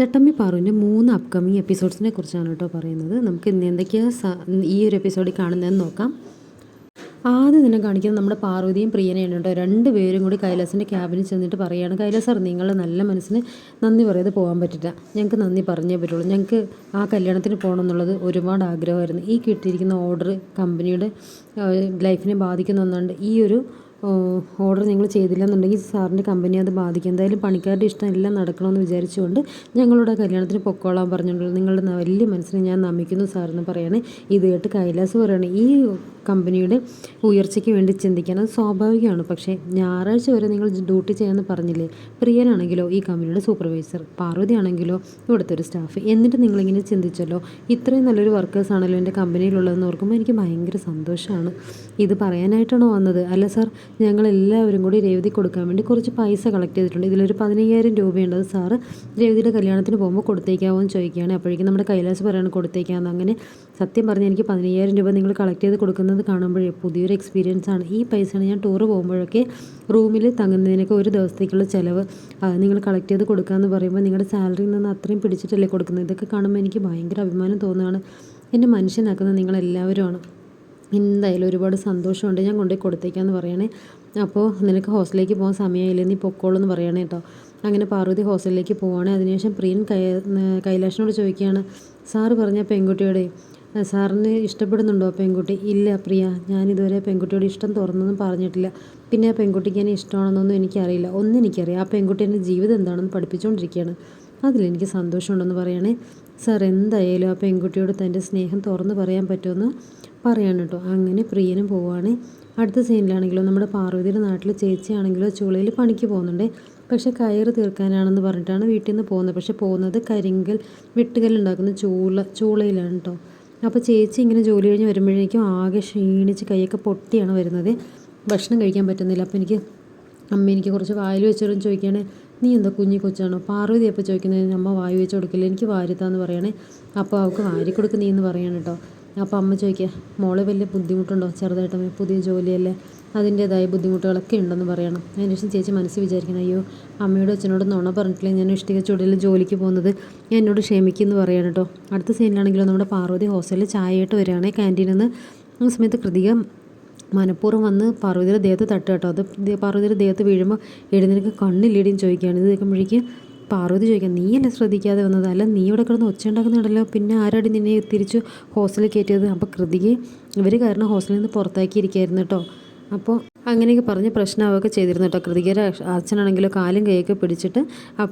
ചട്ടമ്പി പാറുവിന്റെ മൂന്ന് അപ്കമിങ് എപ്പിസോഡ്സിനെ കുറിച്ചാണ് കേട്ടോ പറയുന്നത്. നമുക്ക് ഇന്ന് എന്തൊക്കെയാണ് ഈ ഒരു എപ്പിസോഡിൽ കാണുന്നതെന്ന് നോക്കാം. ആദ്യം തന്നെ കാണിക്കുന്നത് നമ്മുടെ പാർവതിയും പ്രിയനെയാണ് കേട്ടോ. രണ്ടുപേരും കൂടി കൈലാസിന്റെ ക്യാബിനിൽ ചെന്നിട്ട് പറയുകയാണ് കൈലാസ് സാർ നിങ്ങൾ നല്ല മനസ്സിന് നന്ദി പറയാതെ പോകാൻ പറ്റില്ല. ഞങ്ങൾക്ക് നന്ദി പറഞ്ഞേ പറ്റുള്ളൂ. ഞങ്ങൾക്ക് ആ കല്യാണത്തിന് പോകണം എന്നുള്ളത് ഒരുപാട് ആഗ്രഹമായിരുന്നു. ഈ കിട്ടിയിരിക്കുന്ന ഓർഡർ കമ്പനിയുടെ ലൈഫിനെ ബാധിക്കുന്ന ഒന്നുണ്ട് ഈ ഒരു ഓർഡർ നിങ്ങൾ ചെയ്തില്ല എന്നുണ്ടെങ്കിൽ സാറിന്റെ കമ്പനി അത് ബാധിക്കും. എന്തായാലും പണിക്കാരുടെ ഇഷ്ടം എല്ലാം നടക്കണമെന്ന് വിചാരിച്ചുകൊണ്ട് ഞങ്ങളുടെ കല്യാണത്തിന് പൊക്കോളാൻ പറഞ്ഞിട്ടുള്ളൂ നിങ്ങളുടെ വലിയ മനസ്സിനെ ഞാൻ നമിക്കുന്നു സാറെന്ന് പറയാണ്. ഇത് കേട്ട് കൈലാസ് പറയാണ് ഈ കമ്പനിയുടെ ഉയർച്ചയ്ക്ക് വേണ്ടി ചിന്തിക്കണം. അത് സ്വാഭാവികമാണ്. പക്ഷേ ഞായറാഴ്ച വരെ നിങ്ങൾ ഡ്യൂട്ടി ചെയ്യാമെന്ന് പറഞ്ഞില്ലേ? പ്രിയനാണെങ്കിലോ ഈ കമ്പനിയുടെ സൂപ്പർവൈസർ? പാർവതി ആണെങ്കിലോ ഇവിടുത്തെ ഒരു സ്റ്റാഫ്? എന്നിട്ട് നിങ്ങളിങ്ങനെ ചിന്തിച്ചല്ലോ ഇത്രയും നല്ലൊരു വർക്കേഴ്സ് ആണല്ലോ എന്റെ കമ്പനിയിലുള്ളതെന്ന് ഓർക്കുമ്പോൾ എനിക്ക് ഭയങ്കര സന്തോഷമാണ്. ഇത് പറയാനായിട്ടാണോ വന്നത്? അല്ല സാർ ഞങ്ങളെല്ലാവരും കൂടി രേവതി കൊടുക്കാൻ വേണ്ടി കുറച്ച് പൈസ കളക്ട് ചെയ്തിട്ടുണ്ട്. ഇതിലൊരു പതിനയ്യായിരം രൂപയുണ്ട്. അത് സാറ് രേവതിയുടെ കല്യാണത്തിന് പോകുമ്പോൾ കൊടുത്തേക്കാവോ എന്ന് ചോദിക്കുകയാണ്. അപ്പോഴേക്കും നമ്മുടെ കൈലാസ് പറയാണ് കൊടുത്തേക്കാന്ന്. അങ്ങനെ സത്യം പറഞ്ഞ് എനിക്ക് പതിനയ്യായിരം രൂപ നിങ്ങൾ കളക്ട് ചെയ്ത് കൊടുക്കുന്നത് കാണുമ്പോഴേ പുതിയൊരു എക്സ്പീരിയൻസ് ആണ്. ഈ പൈസയാണ് ഞാൻ ടൂറ് പോകുമ്പോഴൊക്കെ റൂമിൽ തങ്ങുന്നതിനൊക്കെ ഒരു ദിവസത്തേക്കുള്ള ചിലവ് നിങ്ങൾ കളക്ട് ചെയ്ത് കൊടുക്കാമെന്ന് പറയുമ്പോൾ നിങ്ങളുടെ സാലറിയിൽ നിന്ന് അത്രയും പിടിച്ചിട്ടല്ലേ കൊടുക്കുന്നത്. ഇതൊക്കെ കാണുമ്പോൾ എനിക്ക് ഭയങ്കര അഭിമാനം തോന്നുകയാണ് എന്നെ മനുഷ്യനാക്കുന്നത് നിങ്ങളെല്ലാവരുമാണ്. എന്തായാലും ഒരുപാട് സന്തോഷമുണ്ട് ഞാൻ കൊണ്ടുപോയി കൊടുത്തേക്കാന്ന് പറയണേ. അപ്പോൾ നിനക്ക് ഹോസ്റ്റലിലേക്ക് പോകാൻ സമയമായില്ലേ നീ പൊക്കോളൂ എന്ന് പറയണേ കേട്ടോ അങ്ങനെ പാർവതി ഹോസ്റ്റലിലേക്ക് പോവാണ്. അതിനുശേഷം പ്രിയൻ കൈ കൈലാഷിനോട് ചോദിക്കുകയാണ് സാറ് പറഞ്ഞ പെൺകുട്ടിയുടെ സാറിന് ഇഷ്ടപ്പെടുന്നുണ്ടോ പെൺകുട്ടി? ഇല്ല പ്രിയ. ഞാൻ ഇതുവരെ പെൺകുട്ടിയോട് ഇഷ്ടം തുറന്നൊന്നും പറഞ്ഞിട്ടില്ല. പിന്നെ ആ പെൺകുട്ടിക്ക് എന്നെ ഇഷ്ടമാണെന്നൊന്നും എനിക്കറിയില്ല. ഒന്നും എനിക്കറിയാം ആ പെൺകുട്ടി എന്റെ ജീവിതം എന്താണെന്ന് പഠിപ്പിച്ചുകൊണ്ടിരിക്കുകയാണ് അതിലെനിക്ക് സന്തോഷമുണ്ടെന്ന് പറയണേ. സാർ എന്തായാലും ആ പെൺകുട്ടിയോട് തന്റെ സ്നേഹം തുറന്ന് പറയാൻ പറ്റുമെന്ന് പറയാണ് കേട്ടോ. അങ്ങനെ പ്രിയനും പോവുകയാണ്. അടുത്ത സീനിലാണെങ്കിലോ നമ്മുടെ പാർവതിയുടെ നാട്ടിൽ ചേച്ചിയാണെങ്കിലോ ചുളയിൽ പണിക്ക് പോകുന്നുണ്ട്. പക്ഷേ കയറ് തീർക്കാനാണെന്ന് പറഞ്ഞിട്ടാണ് വീട്ടിൽ നിന്ന് പോകുന്നത്. പക്ഷേ പോകുന്നത് കരിങ്കൽ വെട്ടുകല്ലുണ്ടാക്കുന്ന ചൂള ചൂളയിലാണ് കേട്ടോ. അപ്പോൾ ചേച്ചി ഇങ്ങനെ ജോലി കഴിഞ്ഞ് വരുമ്പോഴേക്കും ആകെ ക്ഷീണിച്ച് കൈയൊക്കെ പൊട്ടിയാണ് വരുന്നത്. ഭക്ഷണം കഴിക്കാൻ പറ്റുന്നില്ല. അപ്പോൾ എനിക്ക് അമ്മ എനിക്ക് കുറച്ച് വായിൽ വെച്ചോളും ചോദിക്കുകയാണ് നീ എന്താ കുഞ്ഞി കൊച്ചാണോ? പാർവതി അപ്പോൾ ചോദിക്കുന്നതിന് അമ്മ വായു വെച്ച് കൊടുക്കില്ല. എനിക്ക് വാരിത്താന്ന് പറയണേ. അപ്പോൾ അവൾക്ക് വാരി കൊടുക്ക് നീ എന്ന് പറയാണ് കേട്ടോ അപ്പോൾ അമ്മ ചോദിക്കുക മോളെ വലിയ ബുദ്ധിമുട്ടുണ്ടോ? ചെറുതായിട്ടമ്മ പുതിയ ജോലിയല്ലേ? അതിന്റേതായ ബുദ്ധിമുട്ടുകളൊക്കെ ഉണ്ടെന്ന് പറയണം. അതിനുശേഷം ചേച്ചി മനസ്സിൽ വിചാരിക്കണം അയ്യോ അമ്മയോട് അച്ഛനോട് നുണ പറഞ്ഞിട്ടില്ല? ഞാൻ ഇഷ്ടിക ചുടലിൽ ജോലിക്ക് പോകുന്നത് ഞാൻ എന്നോട് ക്ഷമിക്കുമെന്ന് പറയണം കേട്ടോ. അടുത്ത സീനിലാണെങ്കിലും നമ്മുടെ പാർവതി ഹോസ്റ്റലിൽ ചായയായിട്ട് വരികയാണെങ്കിൽ ക്യാന്റീനിൽ നിന്ന് ആ സമയത്ത് കൃതിക മനഃപൂർവം വന്ന് പാർവതിയുടെ ദേഹത്ത് തട്ട് കേട്ടോ. അത് പാർവതിയുടെ ദേഹത്ത് വീഴുമ്പോൾ എഴുന്നേക്ക് കണ്ണില്ലേടിയും ചോദിക്കുകയാണ്. ഇത് കേൾക്കുമ്പോഴേക്ക് പാർവതി ചോദിക്കാം നീ എന്നെ ശ്രദ്ധിക്കാതെ വന്നത്? അല്ല നീ ഇവിടെ കിടന്ന് ഒച്ച ഉണ്ടാക്കുന്നുണ്ടല്ലോ. പിന്നെ ആരാടി നിന്നെ തിരിച്ച് ഹോസ്റ്റലിൽ കയറ്റിയത്? അപ്പോൾ കൃതികയെ ഇവർ കാരണം ഹോസ്റ്റലിൽ നിന്ന് പുറത്താക്കിയിരിക്കുകയായിരുന്നു കേട്ടോ. അപ്പോൾ അങ്ങനെയൊക്കെ പറഞ്ഞ് പ്രശ്നമാവുകയൊക്കെ ചെയ്തിരുന്നു കേട്ടോ. കൃതികയുടെ അച്ഛനാണെങ്കിലും കാലും കൈയൊക്കെ പിടിച്ചിട്ട്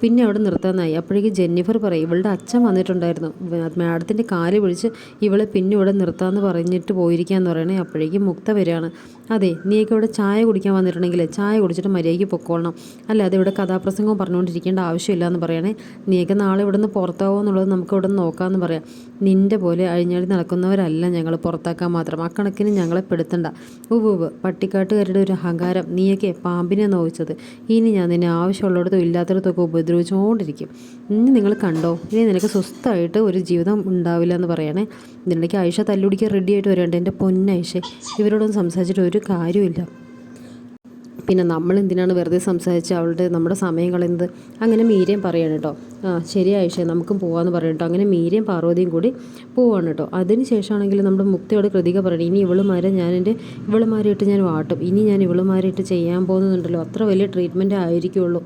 പിന്നെ അവിടെ നിർത്താനായി. അപ്പോഴേക്ക് ജെന്നിഫർ പറയും ഇവളുടെ അച്ഛൻ വന്നിട്ടുണ്ടായിരുന്നു. മാഡത്തിന്റെ കാൽ പിടിച്ച് ഇവളെ പിന്നെ ഇവിടെ നിർത്താമെന്ന് പറഞ്ഞിട്ട് പോയിരിക്കാന്ന് പറയണേ. അപ്പോഴേക്കും മുക്ത വരികയാണ്. അതെ നീയൊക്കെ ഇവിടെ ചായ കുടിക്കാൻ വന്നിട്ടുണ്ടെങ്കിൽ ചായ കുടിച്ചിട്ട് മര്യാദയ്ക്ക് പൊക്കോളണം. അല്ലാതെ ഇവിടെ കഥാപ്രസംഗവും പറഞ്ഞുകൊണ്ടിരിക്കേണ്ട ആവശ്യമില്ല എന്ന് പറയണേ. നീയൊക്കെ നാളെ ഇവിടെ നിന്ന് പുറത്താവോ എന്നുള്ളത് നമുക്ക് ഇവിടെ നിന്ന് നോക്കാമെന്ന് പറയാം. നിന്റെ പോലെ അഴിഞ്ഞാടി നടക്കുന്നവരല്ല ഞങ്ങൾ പുറത്താക്കാൻ മാത്രം. ആ കണക്കിന് ഞങ്ങളെ പെടുത്തണ്ട. ഉവ് പട്ടിക്കാട്ടുകാരുടെ ഒരു അഹങ്കാരം. നീയൊക്കെ പാമ്പിനെ നോവിച്ചത്. ഇനി ഞാൻ നിന്നെ ആവശ്യമുള്ളിടത്തും ഇല്ലാത്തടത്തൊക്കെ ഉപദ്രവിച്ചുകൊണ്ടിരിക്കും ഇനി നിങ്ങൾ കണ്ടോ? ഇനി നിനക്ക് സ്വസ്ഥമായിട്ട് ഒരു ജീവിതം ഉണ്ടാവില്ല എന്ന് പറയണേ. ഇതിനിടയ്ക്ക് ആയിഷ തല്ലുടിക്കാൻ റെഡിയായിട്ട് വരേണ്ട എന്റെ പൊന്നൈഷ ഇവരോടൊന്നും സംസാരിച്ചിട്ട് ഒരു കാര്യമില്ല പിന്നെ നമ്മൾ എന്തിനാണ് വെറുതെ സംസാരിച്ച് അവളുടെ നമ്മുടെ സമയം കളയുന്നത്? അങ്ങനെ മീരയും പറയാണ് കേട്ടോ. ആ ശരി ആയിഷേ നമുക്കും പോകാമെന്ന് പറയും കേട്ടോ. അങ്ങനെ മീരയും പാർവതിയും കൂടി പോവാണ് കേട്ടോ. അതിന് ശേഷമാണെങ്കിൽ നമ്മുടെ മുക്തിയോട് കൃതിക പറയണം ഇനി ഇവളുമാരെ ഞാൻ എന്റെ ഇവൾ ഇട്ട് ഞാൻ വാട്ടും. ഇനി ഞാൻ ഇവൾ ഇട്ട് ചെയ്യാൻ പോകുന്നുണ്ടല്ലോ. അത്ര വലിയ ട്രീറ്റ്മെന്റ് ആയിരിക്കുള്ളൂ.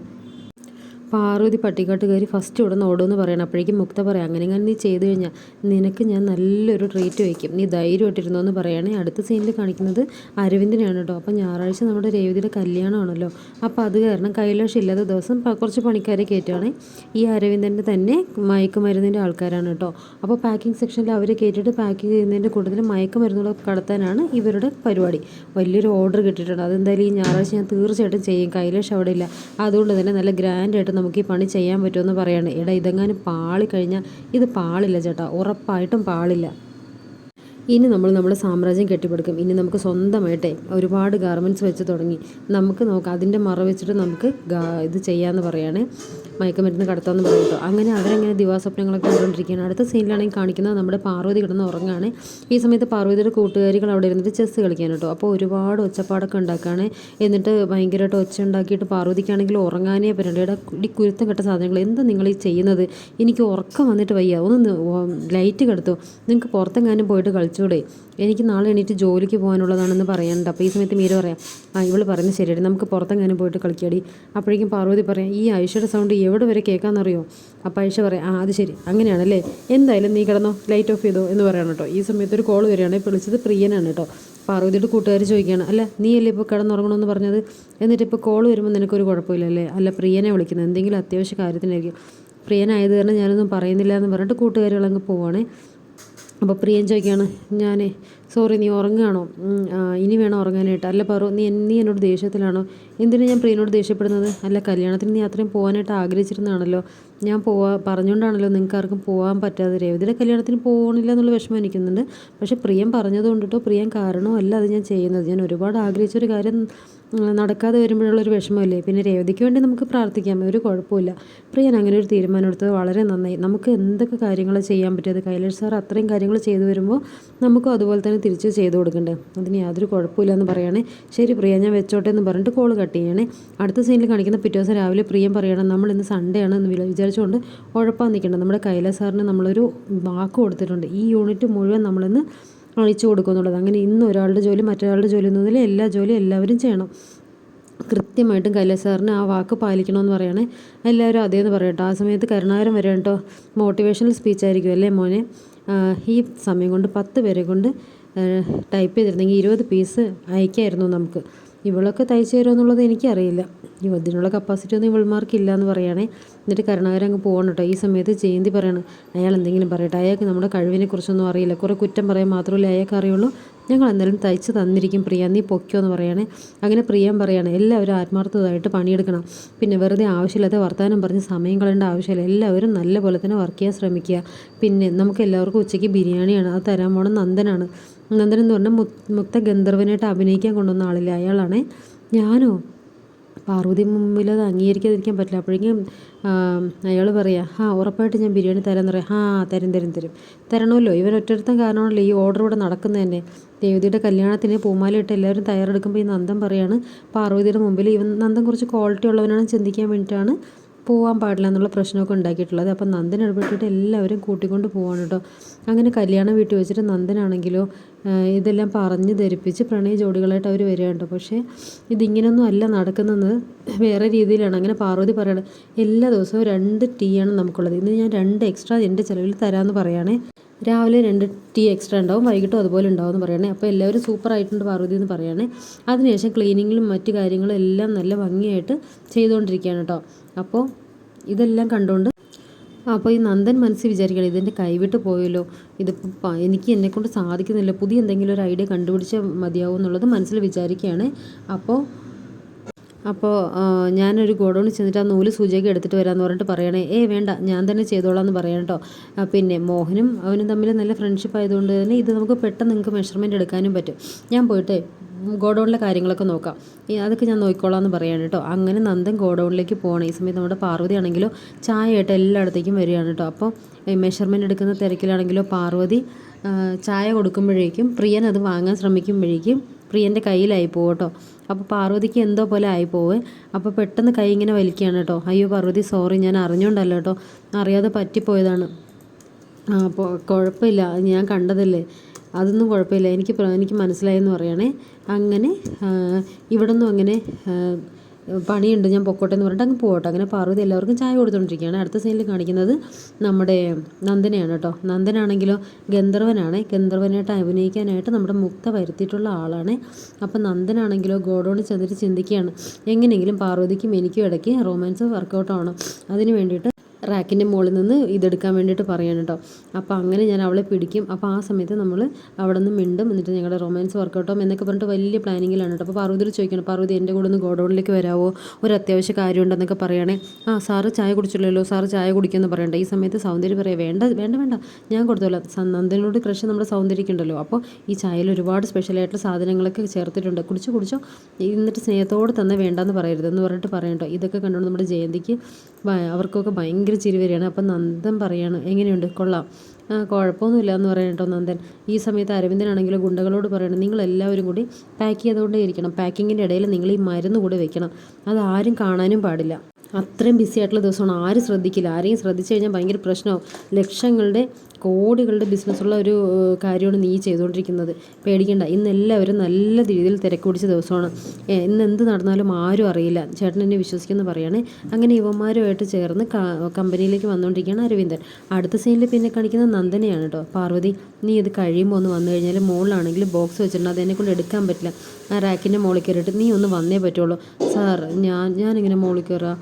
പാർവതി പട്ടിക്കാട്ട് കയറി ഫസ്റ്റ് ഇവിടെ നിന്ന് ഓടുമെന്ന് പറയണം. അപ്പോഴേക്കും മുക്ത പറയാം അങ്ങനെ ഇങ്ങനെ നീ ചെയ്തു കഴിഞ്ഞാൽ നിനക്ക് ഞാൻ നല്ലൊരു ട്രീറ്റ് വയ്ക്കും നീ ധൈര്യമായിട്ടിരുന്നോ എന്ന് പറയുകയാണെങ്കിൽ അടുത്ത സീനിൽ കാണിക്കുന്നത് അരവിന്ദിനാണ് കേട്ടോ. അപ്പോൾ ഞായറാഴ്ച നമ്മുടെ രേവതിയുടെ കല്യാണമാണല്ലോ. അപ്പോൾ അത് കാരണം കൈലാഷ് ഇല്ലാത്ത ദിവസം കുറച്ച് പണിക്കാരെ കയറ്റുകയാണ് ഈ അരവിന്ദന്റെ തന്നെ മയക്കുമരുന്നിന്റെ ആൾക്കാരാണ് കേട്ടോ. അപ്പോൾ പാക്കിംഗ് സെക്ഷനിൽ അവരെ കയറ്റിയിട്ട് പാക്ക് ചെയ്യുന്നതിന്റെ കൂട്ടത്തിൽ മയക്കുമരുന്നുകൾ കടത്താനാണ് ഇവരുടെ പരിപാടി. വലിയൊരു ഓർഡർ കിട്ടിയിട്ടുണ്ട്. അതെന്തായാലും ഈ ഞായറാഴ്ച ഞാൻ തീർച്ചയായിട്ടും ചെയ്യും. കൈലാഷ് അവിടെ ഇല്ല. അതുകൊണ്ട് തന്നെ നല്ല ഗ്രാൻഡായിട്ട് നമുക്ക് ഈ പണി ചെയ്യാൻ പറ്റുമെന്ന് പറയാണ്. എടാ ഇതെങ്ങാനും പാളി കഴിഞ്ഞാൽ ഇത് പാളില്ല ചേട്ടാ. ഉറപ്പായിട്ടും പാളില്ല. ഇനി നമ്മൾ നമ്മുടെ സാമ്രാജ്യം കെട്ടിപ്പടുക്കും. ഇനി നമുക്ക് സ്വന്തമായിട്ടേ ഒരുപാട് ഗാർമെന്റ്സ് വെച്ച് തുടങ്ങി. നമുക്ക് നോക്കാം. അതിന്റെ മറ വെച്ചിട്ട് നമുക്ക് ഇത് ചെയ്യാമെന്ന് പറയുകയാണേ മയക്കുമരുന്ന് കടത്താമെന്ന് പറയും കേട്ടോ അങ്ങനെ അവരങ്ങനെ ദിവാസ്വപ്നങ്ങളൊക്കെ കണ്ടുകൊണ്ടിരിക്കുകയാണ്. അടുത്ത സീനിലാണെങ്കിൽ കാണിക്കുന്നത് നമ്മുടെ പാർവതി കിടന്ന് ഉറങ്ങാണ്. ഈ സമയത്ത് പാർവതിയുടെ കൂട്ടുകാരികൾ അവിടെ ഇരുന്നിട്ട് ചെസ്സ് കളിക്കാൻ കേട്ടോ. അപ്പോൾ ഒരുപാട് ഒച്ചപ്പാടൊക്കെ ഉണ്ടാക്കുകയാണ് എന്നിട്ട് ഭയങ്കരമായിട്ട് ഒച്ച ഉണ്ടാക്കിയിട്ട് പാർവതിക്കാണെങ്കിൽ ഉറങ്ങാനേ പറ്റണ്ട ഇവിടെ ഈ കുരുത്തം കെട്ട സാധനങ്ങൾ എന്താ നിങ്ങൾ ഈ ചെയ്യുന്നത്? എനിക്ക് ഉറക്കം വന്നിട്ട് വയ്യ. ഒന്ന് ലൈറ്റ് കെടുത്തു. നിങ്ങൾക്ക് പുറത്തെങ്ങാനും പോയിട്ട് കളിച്ചൂടെ. എനിക്ക് നാളെ എണീറ്റ് ജോലിക്ക് പോകാനുള്ളതാണെന്ന് പറയാനുണ്ട് അപ്പോൾ ഈ സമയത്ത് മീര പറയാം ആ ഇവൾ പറയുന്നത് ശരിയാണ് നമുക്ക് പുറത്തെങ്ങാനും പോയിട്ട് കളിക്കാടി. അപ്പോഴേക്കും പാർവതി പറയാം ഈ ഐഷയുടെ സൗണ്ട് എവിടെ വരെ കേൾക്കാമെന്നറിയോ അപ്പോൾ ഐഷ പറയാം ആ അത് ശരി അങ്ങനെയാണല്ലേ? എന്തായാലും നീ കിടന്നോ ലൈറ്റ് ഓഫ് ചെയ്തോ എന്ന് പറയണം കേട്ടോ. ഈ സമയത്ത് ഒരു കോൾ വരികയാണ്. വിളിച്ചത് പ്രിയനാണ് കേട്ടോ. പാർവതിയുടെ കൂട്ടുകാർ ചോദിക്കുകയാണ് അല്ല നീ അല്ലേ ഇപ്പോൾ കിടന്നുറങ്ങണമെന്ന് പറഞ്ഞത്? എന്നിട്ട് ഇപ്പോൾ കോൾ വരുമ്പോൾ നിനക്കൊരു കുഴപ്പമില്ലല്ലേ? അല്ല പ്രിയനെ വിളിക്കുന്നത് എന്തെങ്കിലും അത്യാവശ്യ കാര്യത്തിനായിരിക്കും. പ്രിയനായത് കാരണം ഞാനൊന്നും പറയുന്നില്ല എന്ന് പറഞ്ഞിട്ട് കൂട്ടുകാരികളങ്ങ് പോവാണേ. അപ്പോൾ പ്രിയൻ ചോദിക്കുകയാണ് ഞാൻ സോറി നീ ഉറങ്ങുകയാണോ? ഇനി വേണം ഉറങ്ങാനായിട്ട്. അല്ല പറു നീ നീ എന്നോട് ദേഷ്യത്തിലാണോ? എന്തിനാണ് ഞാൻ പ്രിയനോട് ദേഷ്യപ്പെടുന്നത്? അല്ല കല്യാണത്തിന് നീ അത്രയും പോകാനായിട്ട് ആഗ്രഹിച്ചിരുന്നതാണല്ലോ. ഞാൻ പോവാ പറഞ്ഞുകൊണ്ടാണല്ലോ നിങ്ങൾക്ക് ആർക്കും പോകാൻ പറ്റാതെ രേവതിയുടെ കല്യാണത്തിന് പോകണില്ല എന്നുള്ള വിഷമം എനിക്കുന്നുണ്ട്. പക്ഷേ പ്രിയം പറഞ്ഞത് കൊണ്ടിട്ടോ പ്രിയം കാരണമല്ല അത് ഞാൻ ചെയ്യുന്നത്. ഞാൻ ഒരുപാട് ആഗ്രഹിച്ചൊരു കാര്യം നടക്കാതെ വരുമ്പോഴുള്ളൊരു വിഷമമല്ലേ? പിന്നെ രേവതിക്ക് വേണ്ടി നമുക്ക് പ്രാർത്ഥിക്കാം ഒരു കുഴപ്പമില്ല. പ്രിയൻ അങ്ങനെ ഒരു തീരുമാനം എടുത്തത് വളരെ നന്നായി. നമുക്ക് എന്തൊക്കെ കാര്യങ്ങൾ ചെയ്യാൻ പറ്റിയത് കൈലാഷ് സാർ അത്രയും കാര്യങ്ങൾ ചെയ്തു വരുമ്പോൾ നമുക്കും അതുപോലെ തന്നെ തിരിച്ച് ചെയ്തു കൊടുക്കണ്ടേ? അതിന് യാതൊരു കുഴപ്പമില്ല എന്ന് പറയുകയാണെ ശരി പ്രിയ ഞാൻ വെച്ചോട്ടെ എന്ന് പറഞ്ഞിട്ട് കോൾ കട്ട് ചെയ്യണേ. അടുത്ത സീനിൽ കാണിക്കുന്ന പിറ്റേ ദിവസം രാവിലെ പ്രിയം പറയണം നമ്മൾ ഇന്ന് സൺഡേ ആണ് എന്ന് വിചാരിച്ചുകൊണ്ട് ഉഴപ്പാൻ നിൽക്കേണ്ട നമ്മുടെ കൈലാസ് സാറിന് നമ്മളൊരു വാക്ക് കൊടുത്തിട്ടുണ്ട്. ഈ യൂണിറ്റ് മുഴുവൻ നമ്മളിന്ന് അഴിച്ചു കൊടുക്കുന്നുള്ളത് അങ്ങനെ ഇന്ന് ഒരാളുടെ ജോലി മറ്റൊരാളുടെ ജോലി എന്നതിൽ എല്ലാ ജോലിയും എല്ലാവരും ചെയ്യണം. കൃത്യമായിട്ടും കൈലാസ് സാറിന് ആ വാക്ക് പാലിക്കണമെന്ന് പറയണേ. എല്ലാവരും അതേന്ന് പറയട്ടോ ആ സമയത്ത് കരുണാകരം വരെ കേട്ടോ. മോട്ടിവേഷണൽ സ്പീച്ച് ആയിരിക്കും അല്ലേ മോനെ? ഈ സമയം കൊണ്ട് പത്ത് പേരെ കൊണ്ട് ടൈപ്പ് ചെയ്തിരുന്നെങ്കിൽ ഇരുപത് പീസ് അയക്കായിരുന്നു നമുക്ക്. ഇവളൊക്കെ തയ്ച്ചു തരുമെന്നുള്ളത് എനിക്കറിയില്ല. ഇതിനുള്ള കപ്പാസിറ്റി ഒന്നും ഇവൾമാർക്കില്ല എന്ന് പറയുകയാണേ എന്നിട്ട് കരുണാകരൻ അങ്ങ് പോകണം കേട്ടോ. ഈ സമയത്ത് ജയന്തി പറയണം അയാൾ എന്തെങ്കിലും പറയട്ടെ. അയാൾക്ക് നമ്മുടെ കഴിവിനെ കുറിച്ചൊന്നും അറിയില്ല. കുറേ കുറ്റം പറയാൻ മാത്രമല്ല അയാൾക്ക് അറിയുള്ളൂ. ഞങ്ങൾ എന്തായാലും തയ്ച്ച് തന്നിരിക്കും പ്രിയ. നീ പൊക്കോ എന്ന് പറയണേ. അങ്ങനെ പ്രിയം പറയാണ് എല്ലാവരും ആത്മാർത്ഥമായിട്ട് പണിയെടുക്കണം. പിന്നെ വെറുതെ ആവശ്യമില്ലാത്ത വർത്തമാനം പറഞ്ഞ് സമയം കളയേണ്ട ആവശ്യമില്ല. എല്ലാവരും നല്ല പോലെ തന്നെ വർക്ക് ചെയ്യാൻ ശ്രമിക്കുക. പിന്നെ നമുക്ക് എല്ലാവർക്കും ഉച്ചയ്ക്ക് ബിരിയാണിയാണ്. അത് തരാൻ പോകണം നന്ദനാണ്. നന്ദൻ എന്ന് പറഞ്ഞാൽ മുക് മുക്ത ഗന്ധർവനായിട്ട് അഭിനയിക്കാൻ കൊണ്ടുവന്ന ആളില്ലേ? അയാളാണേ. ഞാനോ? പാർവതി മുമ്പിൽ അത് അംഗീകരിക്കാതിരിക്കാൻ പറ്റില്ല. അപ്പോഴേക്കും അയാൾ പറയാ ആ ഉറപ്പായിട്ട് ഞാൻ ബിരിയാണി തരാമെന്ന് പറയാം. ആ തരും തരും തരും. തരണമല്ലോ. ഇവൻ ഒറ്റടുത്തം കാരണമല്ലോ ഈ ഓർഡർ ഇവിടെ നടക്കുന്നത് തന്നെ. ദേവതിയുടെ കല്യാണത്തിന് പൂമാലയിട്ട് എല്ലാവരും തയ്യാറെടുക്കുമ്പോൾ ഈ നന്ദൻ പറയാണ് പാർവതിയുടെ മുമ്പിൽ ഇവൻ നന്ദൻ കുറച്ച് ക്വാളിറ്റി ഉള്ളവനാണെന്ന് ചിന്തിക്കാൻ വേണ്ടിയിട്ടാണ് പോകാൻ പാടില്ല എന്നുള്ള പ്രശ്നമൊക്കെ ഉണ്ടാക്കിയിട്ടുള്ളത്. അപ്പം നന്ദൻ ഇടപെട്ടിട്ട് എല്ലാവരും കൂട്ടിക്കൊണ്ട് പോവാണ് കേട്ടോ അങ്ങനെ കല്യാണം വീട്ടിൽ വെച്ചിട്ട് നന്ദനാണെങ്കിലോ ഇതെല്ലാം പറഞ്ഞ് ധരിപ്പിച്ച് പ്രണയ ജോഡികളായിട്ട് അവർ വരികയുണ്ട് പക്ഷേ ഇതിങ്ങനൊന്നും അല്ല നടക്കുന്നത്. വേറെ രീതിയിലാണ്. അങ്ങനെ പാർവതി പറയണം എല്ലാ ദിവസവും രണ്ട് ടീയാണ് നമുക്കുള്ളത്. ഇന്ന് ഞാൻ രണ്ട് എക്സ്ട്രാ എന്റെ ചിലവിൽ തരാമെന്ന് പറയുകയാണേ രാവിലെ രണ്ട് ടീ എക്സ്ട്രാ ഉണ്ടാവും വൈകിട്ടും അതുപോലെ ഉണ്ടാവും എന്ന് പറയണേ. അപ്പോൾ എല്ലാവരും സൂപ്പർ ആയിട്ടുണ്ട് പാർവതി എന്ന് പറയണേ. അതിനുശേഷം ക്ലീനിങ്ങിലും മറ്റു കാര്യങ്ങളും എല്ലാം നല്ല ഭംഗിയായിട്ട് ചെയ്തുകൊണ്ടിരിക്കുകയാണ് കേട്ടോ. അപ്പോൾ ഇതെല്ലാം കണ്ടുകൊണ്ട് അപ്പോൾ ഈ നന്ദൻ മനസ്സിൽ വിചാരിക്കണം ഇതെന്റെ കൈവിട്ട് പോയല്ലോ. ഇതിപ്പോൾ എനിക്ക് എന്നെക്കൊണ്ട് സാധിക്കുന്നില്ല. പുതിയ എന്തെങ്കിലും ഒരു ഐഡിയ കണ്ടുപിടിച്ചാൽ മതിയാവും എന്നുള്ളത് മനസ്സിൽ വിചാരിക്കുകയാണ്. അപ്പോൾ അപ്പോൾ ഞാനൊരു ഗോഡൗണിൽ ചെന്നിട്ട് ആ നൂൽ സൂചിയൊക്കെ എടുത്തിട്ട് വരാമെന്ന് പറഞ്ഞിട്ട് പറയണേ ഏ വേണ്ട ഞാൻ തന്നെ ചെയ്തോളാം എന്ന് പറയാം കേട്ടോ പിന്നെ മോഹനും അവനും തമ്മിൽ നല്ല ഫ്രണ്ട്ഷിപ്പ് ആയതുകൊണ്ട് തന്നെ ഇത് നമുക്ക് പെട്ടെന്ന് നിങ്ങൾക്ക് മെഷർമെന്റ് എടുക്കാനും പറ്റും. ഞാൻ പോയിട്ട് ഗോഡൗണിലെ കാര്യങ്ങളൊക്കെ നോക്കാം. ഈ അതൊക്കെ ഞാൻ നോക്കിക്കോളാം എന്ന് പറയാണ് കേട്ടോ അങ്ങനെ നന്ദൻ ഗോഡൗണിലേക്ക് പോകണം ഈ സമയത്ത് നമ്മുടെ പാർവതി ആണെങ്കിലോ ചായയായിട്ട് എല്ലായിടത്തേക്കും വരികയാണ് കേട്ടോ അപ്പോൾ മെഷർമെന്റ് എടുക്കുന്ന തിരക്കിലാണെങ്കിലോ പാർവതി ചായ കൊടുക്കുമ്പോഴേക്കും പ്രിയൻ അത് വാങ്ങാൻ ശ്രമിക്കുമ്പോഴേക്കും പ്രിയന്റെ കയ്യിലായി പോകും കേട്ടോ. അപ്പോൾ പാർവതിക്ക് എന്തോ പോലെ ആയിപ്പോവേ പോവേ. അപ്പോൾ പെട്ടെന്ന് കൈ ഇങ്ങനെ വലിക്കുകയാണ് കേട്ടോ. അയ്യോ പാർവതി സോറി ഞാൻ അറിഞ്ഞുകൊണ്ടല്ല കേട്ടോ. അറിയാതെ പറ്റിപ്പോയതാണ്. അപ്പോൾ കുഴപ്പമില്ല. ഞാൻ കണ്ടതല്ലേ? അതൊന്നും കുഴപ്പമില്ല. എനിക്ക് എനിക്ക് മനസ്സിലായെന്ന് പറയണേ. അങ്ങനെ ഇവിടെ നിന്നും അങ്ങനെ പണിയുണ്ട് ഞാൻ പൊക്കോട്ടെ എന്ന് പറഞ്ഞിട്ട് അങ്ങ് പോകട്ടെ അങ്ങനെ പാർവതി എല്ലാവർക്കും ചായ കൊടുത്തുകൊണ്ടിരിക്കുകയാണ് അടുത്ത സീനിൽ കാണിക്കുന്നത് നമ്മുടെ നന്ദനെയാണ് കേട്ടോ. നന്ദനാണെങ്കിലോ ഗന്ധർവനാണ്. ഗന്ധർവനായിട്ട് അഭിനയിക്കാനായിട്ട് നമ്മുടെ മുക്ത വരുത്തിയിട്ടുള്ള ആളാണ്. അപ്പം നന്ദനാണെങ്കിലോ ഗോഡൗണിൽ ചെന്നിട്ട് ചിന്തിക്കുകയാണ്. എങ്ങനെയെങ്കിലും പാർവതിക്കും എനിക്കും ഇടയ്ക്ക് റൊമാൻസ് വർക്കൗട്ട് അതിന് വേണ്ടിയിട്ട് റാക്കിന്റെ മുകളിൽ നിന്ന് ഇതെടുക്കാൻ വേണ്ടിയിട്ട് പറയാണ് കേട്ടോ. അപ്പോൾ അങ്ങനെ ഞാൻ അവളെ പിടിക്കും. അപ്പോൾ ആ സമയത്ത് നമ്മൾ അവിടെ നിന്ന് മിണ്ടും എന്നിട്ട് ഞങ്ങളുടെ റൊമാൻസ് വർക്കൗട്ടോ എന്നൊക്കെ പറഞ്ഞിട്ട് വലിയ പ്ലാനിങ്ങിലാണ് കേട്ടോ. അപ്പോൾ പാർവതിയിൽ ചോദിക്കണം പാർവതി എന്റെ കൂടെ ഒന്ന് ഗോഡൗണിലേക്ക് വരാവോ? ഒരു അത്യാവശ്യ കാര്യമുണ്ടെന്നൊക്കെ പറയണേ. ആ സാറ് ചായ കുടിച്ചില്ലല്ലോ? സാറ് ചായ കുടിക്കുമെന്ന് പറയണ്ട. ഈ സമയത്ത് സൗന്ദര്യം പറയാം വേണ്ട വേണ്ട വേണ്ട. ഞാൻ കൊടുത്തോളാം. നന്ദനോട് ക്രഷ് നമ്മുടെ സൗന്ദര്യക്കുണ്ടല്ലോ. അപ്പോൾ ഈ ചായയിൽ ഒരുപാട് സ്പെഷ്യലായിട്ടുള്ള സാധനങ്ങളൊക്കെ ചേർത്തിട്ടുണ്ട്. കുടിച്ചോ കുടിച്ചോ. എന്നിട്ട് സ്നേഹത്തോടെ തന്നെ വേണ്ടെന്ന് പറയരുത് എന്ന് പറഞ്ഞിട്ട് പറയണ്ടോ ഇതൊക്കെ കണ്ടുകൊണ്ട് നമ്മുടെ ജയന്തിക്ക് അവർക്കൊക്കെ ഭയങ്കര ചിരി വരികയാണ്. അപ്പം നന്ദൻ പറയാണ് എങ്ങനെയുണ്ട്? കൊള്ളാം. കുഴപ്പമൊന്നുമില്ല എന്ന് പറയണം കേട്ടോ നന്ദൻ. ഈ സമയത്ത് അരവിന്ദനാണെങ്കിലും ഗുണ്ടകളോട് പറയണം നിങ്ങൾ എല്ലാവരും കൂടി പാക്ക് ചെയ്തുകൊണ്ടേ ഇരിക്കണം. പാക്കിങ്ങിന്റെ ഇടയിൽ നിങ്ങൾ ഈ മരുന്ന് കൂടെ വെക്കണം. അത് ആരും കാണാനും പാടില്ല. അത്രയും ബിസി ആയിട്ടുള്ള ദിവസമാണ്. ആരും ശ്രദ്ധിക്കില്ല. ആരെയും ശ്രദ്ധിച്ചു കഴിഞ്ഞാൽ ഭയങ്കര പ്രശ്നമാവും. ലക്ഷങ്ങളുടെ കോടികളുടെ ബിസിനസ്സുള്ള ഒരു കാര്യമാണ് നീ ചെയ്തുകൊണ്ടിരിക്കുന്നത് പേടിക്കേണ്ട. ഇന്ന് എല്ലാവരും നല്ല രീതിയിൽ തിരക്ക് പിടിച്ച ദിവസമാണ് ഇന്ന് എന്ത് നടന്നാലും ആരും അറിയില്ല. ചേട്ടൻ എന്നെ വിശ്വസിക്കുമെന്ന് പറയാണ്. അങ്ങനെ യുവന്മാരുമായിട്ട് ചേർന്ന് കമ്പനിയിലേക്ക് വന്നുകൊണ്ടിരിക്കുകയാണ് അരവിന്ദൻ. അടുത്ത സീനിൽ പിന്നെ കാണിക്കുന്ന നന്ദനയാണ് കേട്ടോ പാർവതി നീ ഇത് കഴിയുമ്പോൾ ഒന്ന് വന്നു കഴിഞ്ഞാൽ മുകളിലാണെങ്കിൽ ബോക്സ് വെച്ചിട്ടുണ്ട്. അതെന്നെ കൊണ്ട് എടുക്കാൻ പറ്റില്ല. ആ റാക്കിന്റെ മുകളിൽ കയറിയിട്ട് നീ ഒന്ന് വന്നേ പറ്റുള്ളൂ. സാർ ഞാൻ ഞാനിങ്ങനെ മുകളിൽ കയറുക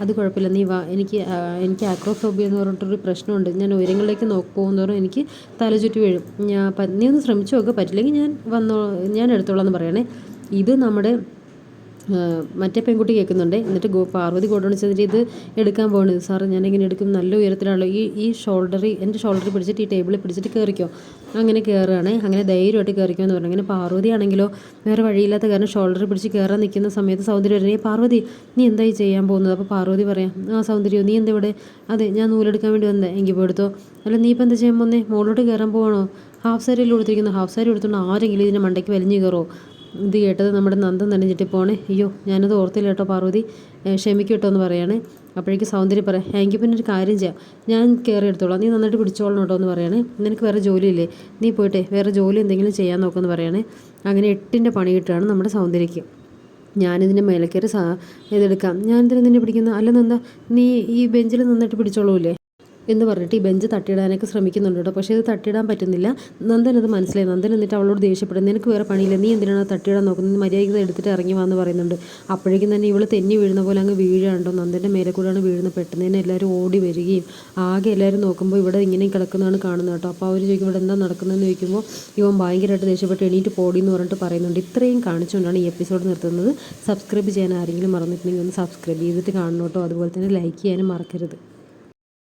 അത് കുഴപ്പമില്ല. നീ വാ. എനിക്ക് എനിക്ക് ആക്രോഫോബിയ എന്ന് പറഞ്ഞിട്ടൊരു പ്രശ്നമുണ്ട്. ഞാൻ ഉയരങ്ങളിലേക്ക് നോക്കി എനിക്ക് തലചുറ്റി വീഴും. ഞാൻ നീ ഒന്ന് ശ്രമിച്ചു നോക്കുക പറ്റില്ലെങ്കിൽ ഞാൻ വന്നോ ഞാൻ എടുത്തോളാം എന്ന് പറയണേ. ഇത് നമ്മുടെ മറ്റേ പെൺകുട്ടി കേൾക്കുന്നുണ്ട്. എന്നിട്ട് ഗോ പാർവതി കൊണ്ടുവന്ന് ചെന്നിട്ട് ഇത് എടുക്കാൻ പോകുന്നത് സാറ് ഞാനിങ്ങനെ എടുക്കും. നല്ല ഉയരത്തിലാണല്ലോ. ഈ ഈ ഷോൾഡറിൽ എന്റെ ഷോൾഡറിൽ പിടിച്ചിട്ട് ഈ ടേബിളിൽ പിടിച്ചിട്ട് കയറിക്കോ അങ്ങനെ കയറുകയാണ് അങ്ങനെ ധൈര്യമായിട്ട് കയറിക്കോ എന്ന് പറഞ്ഞു. അങ്ങനെ പാർവതി ആണെങ്കിലോ വേറെ വഴിയില്ലാത്ത കാരണം ഷോൾഡറിൽ പിടിച്ച് കയറാൻ നിൽക്കുന്ന സമയത്ത് സൗന്ദര്യം വരുന്നത് പാർവതി നീ എന്തായി ചെയ്യാൻ പോകുന്നത്? അപ്പോൾ പാർവതി പറയാം ആ സൗന്ദര്യം നീ എന്താ ഇവിടെ? അതെ ഞാൻ നൂലെടുക്കാൻ വേണ്ടി വന്നേ എങ്കിൽ ഇപ്പോൾ എടുത്തോ അല്ല നീ ഇപ്പം എന്താ ചെയ്യാൻ പോകുന്നേ? മുകളിലോട്ട് കയറാൻ പോകണോ ഹാഫ് സാരിയിൽ കൊടുത്തിരിക്കുന്ന ഹാഫ് സാരി എടുത്തുകൊണ്ട് ആരെങ്കിലും ഇതിന്റെ മണ്ടയ്ക്ക് വലിഞ്ഞു കയറോ ഇത് കേട്ടത് നമ്മുടെ നന്ദൻ തന്നെ ഞെട്ടിപ്പോണേ അയ്യോ ഞാനത് ഓർത്തില്ല കേട്ടോ പാർവതി. ക്ഷമിക്കട്ടോ ക്ഷമിക്കൂ കേട്ടോ എന്ന് പറയണേ. അപ്പോഴേക്ക് സൗന്ദര്യം പറയാം എങ്കിൽ പിന്നെ ഒരു കാര്യം ചെയ്യാം. ഞാൻ കയറി എടുത്തോളാം. നീ നന്നായിട്ട് പിടിച്ചോളണം കേട്ടോ എന്ന് പറയണേ. നിനക്ക് വേറെ ജോലിയില്ലേ? നീ പോയിട്ടെ വേറെ ജോലി എന്തെങ്കിലും ചെയ്യാൻ നോക്കുമെന്ന് പറയണേ. അങ്ങനെ എട്ടിന്റെ പണി കിട്ടുകയാണ് നമ്മുടെ സൗന്ദര്യയ്ക്ക്. ഞാനിതിന്റെ മേലക്കയറി കയറി സാ ഇതെടുക്കാം. ഞാനിതിനെ നിന്നെ പിടിക്കുന്ന? നന്ദ നീ ഈ ബെഞ്ചിൽ നിന്നിട്ട് പിടിച്ചോളൂല്ലേ? എന്ന് പറഞ്ഞിട്ട് ഈ ബെഞ്ച് തട്ടിയിടാനൊക്കെ ശ്രമിക്കുന്നുണ്ട് കേട്ടോ. പക്ഷേ ഇത് തട്ടിയിടാൻ പറ്റുന്നില്ല. നന്ദൻ അത് മനസ്സിലായി. നന്ദൻ എന്നിട്ട് അവളോട് ദേഷ്യപ്പെടുന്നു. നിനക്ക് വേറെ പണിയില്ല. നീ എന്തിനാണ് തട്ടിയിടാൻ നോക്കുന്നത്? മര്യാദയ്ക്ക് എടുത്തിട്ട് ഇറങ്ങി വാന്ന് പറയുന്നുണ്ട്. അപ്പോഴേക്കും തന്നെ ഇവൾ തെന്നി വീഴുന്ന പോലെ അങ്ങ് വീഴാണ്ടോ നന്ദന്റെ മേലെ കൂടെയാണ് വീഴുന്നത്. പെട്ടെന്ന് തന്നെ എല്ലാവരും ഓടി വരികയും ആകെ എല്ലാവരും നോക്കുമ്പോൾ ഇവിടെ ഇങ്ങനെ കിടക്കുന്നതാണ് കാണുന്നത് കേട്ടോ. അപ്പോൾ അവർ ചോദിക്കും ഇവിടെ എന്താ നടക്കുന്നതെന്ന്? ചോദിക്കുമ്പോൾ ഇവൻ ഭയങ്കരമായിട്ട് ദേഷ്യപ്പെട്ട് എണീറ്റ് പോടി എന്ന് പറഞ്ഞിട്ട് പറയുന്നുണ്ട്. ഇത്രയും കാണിച്ചുകൊണ്ടാണ് ഈ എപ്പിസോഡ് നിർത്തുന്നത്. സബ്സ്ക്രൈബ് ചെയ്യാൻ ആരെങ്കിലും മറന്നിട്ടുണ്ടെങ്കിൽ ഒന്ന് സബ്സ്ക്രൈബ് ചെയ്തിട്ട് കാണണം കേട്ടോ. അതുപോലെ തന്നെ ലൈക്ക് ചെയ്യാനും മറക്കരുത്.